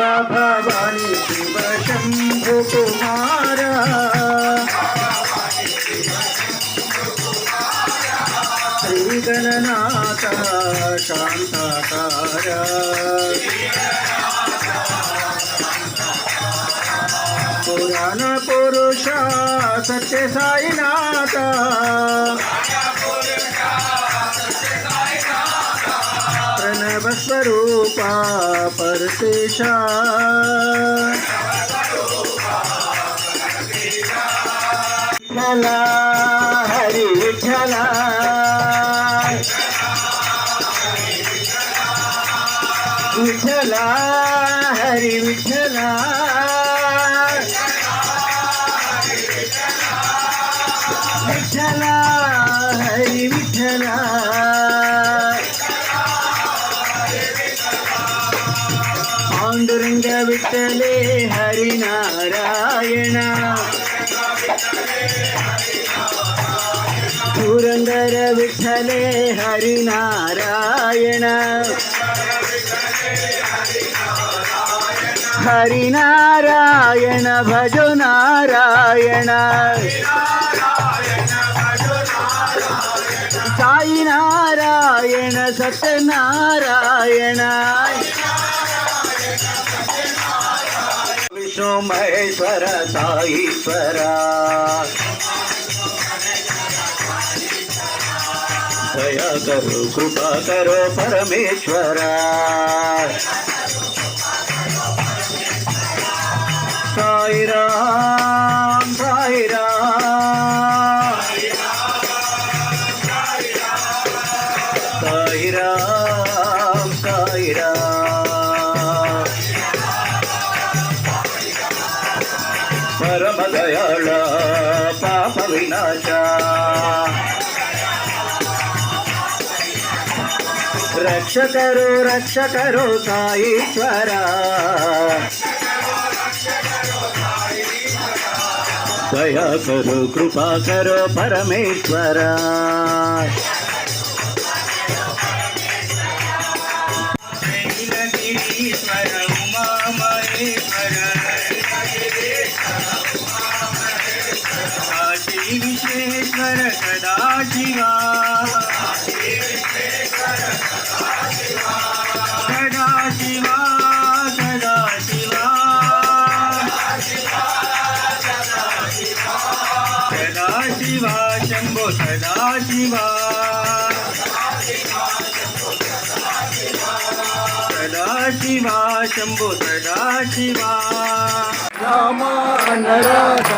శివ భవాని శివ శంభు కుమార. శ్రీగణనాథ శాంతకార. పురాణ పురుష సత్య సాయినాథ. सर्वस्वरूपा परतेशा विठ्ठला हरी विठ्ठला। विठ्ठला हरी विठ्ठला। పురందర విఠలే హరినారాయణ. హరినారాయణ భజో నారాయణ. సాయి నారాయణ సత్యనారాయణ. విష్ణు సాయిశ్వర దయాకరు కృపాకరో పరమేశ్వర. సాయిరా రక్షకరు రక్షకరు సాయిశ్వర. దయాకరు కృపాకరు పరమేశ్వర. విశ్వేశ్వర సదా శివా సదాశివా శంభో సదాశివా రామ అనరాధ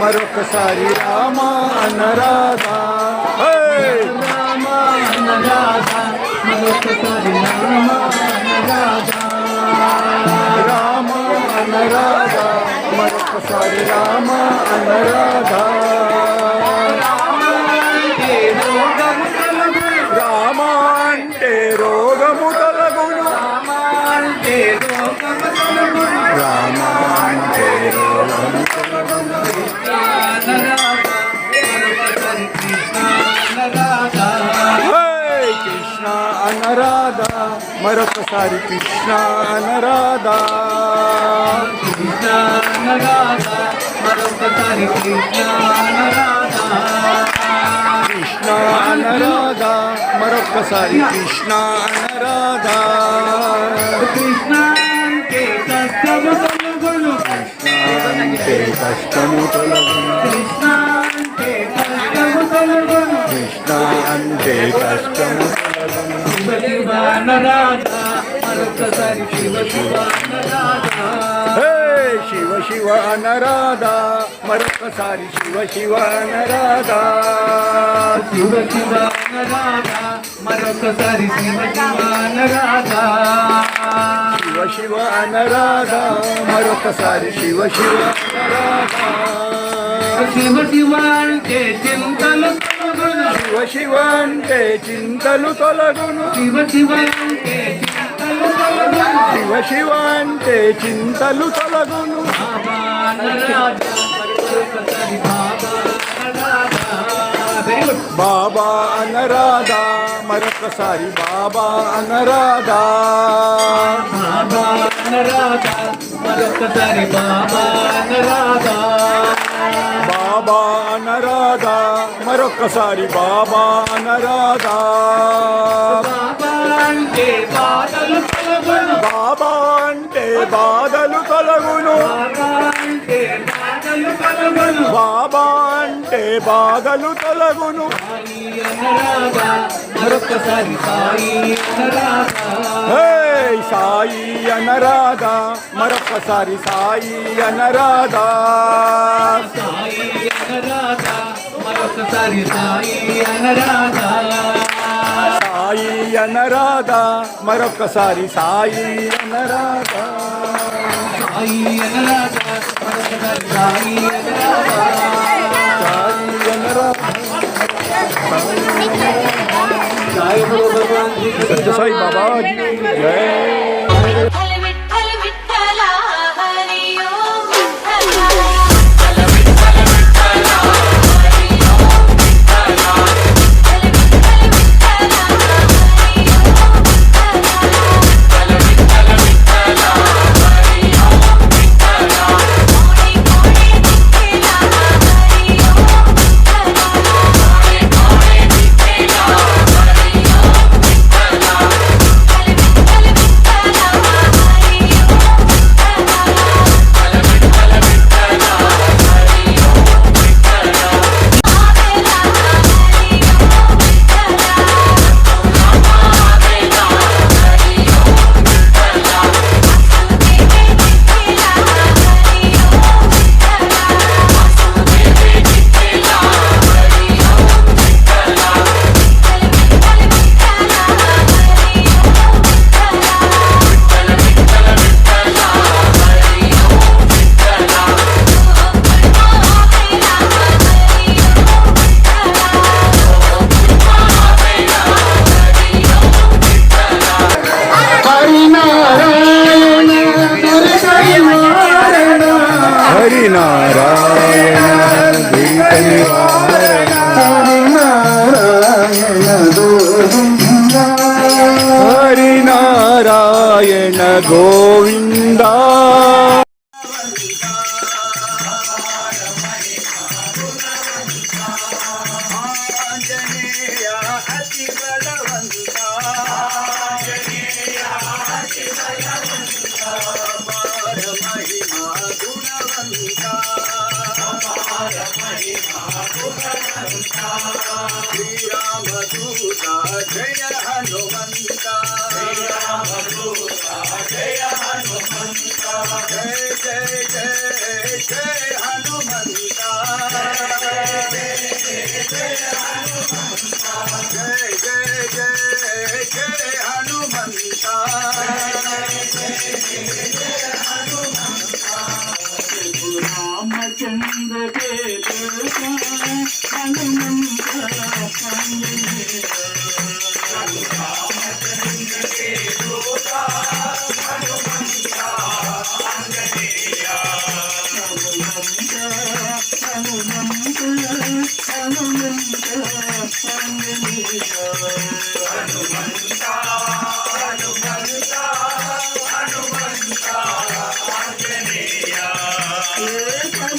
మరొకసారి రామ అనరాధ రామ అనరాధ మరొకసారి రామ అనరాధ రామ అనరాధ మరొకసారి రామ అనరాధ రామ అంటే రోగము తొలగును అనరాధ మరొకసారి కృష్ణ అనరాధ కృష్ణ అనరాధ మరొకసారి కృష్ణ అనరాధ కృష్ణ అనరాధ మరొకసారి కృష్ణ అనరాధ కృష్ణ కష్టము తొలగును. కృష్ణ అంటే కష్టము తొలగును. శివ అనరాధ మరొకసారి శివ శివ అనరాధ శివ శివ అనరాధ మరొకసారి శివ శివ అనరాధ శివ శివ అనరాధ మరొకసారి శివ శివ అనరాధ శివ శివ అనరాధ మరొకసారి శివ శివ అనరాధ శివ శివ అంటే చింతలు తొలగును శివ శివ అంటే చింతలు తొలగును. శివ శివ అంటే చింతలు తొలగును. శివ శివ అంటే చింతలు తొలగును. బాబా అనరాధా మరొకసారి బాబా అనరాధా బాబా అనరాధా మరొకసారి బాబా అనరాధా బాబా అనరాధా మరొక్కసారి బాబా అనరాధా బాబా అంటే బాధలు తొలగును బాబా అంటే బాధలు తొలగును బాబా తొలగును సాయి అనరాధా మరొకసారి సాయి అనరాధా సాయి అనరాధా మరొక్కసారి సాయి అనరాధా సాయి అనరాధా మరొకసారి సాయి అనరాధా సాయి అనరాధా మరొక్కసారి సాయి అనరాధా సాయి అనరాధా మరొకసారి Sai అనరాధా Sai అనరాధా Jai Hanuman Jai Jai Jai Jai Hanuman Ramachandra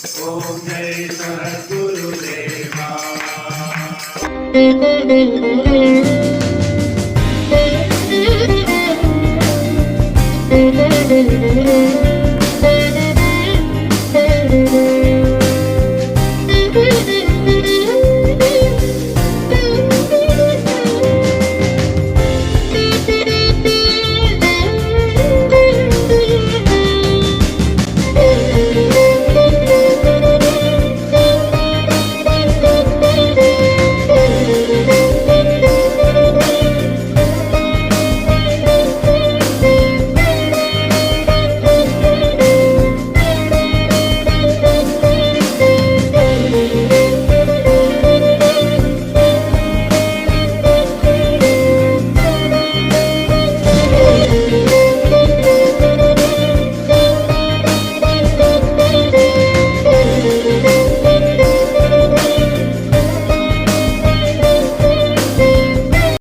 ఓం ఓం జై సద్గురుదేవా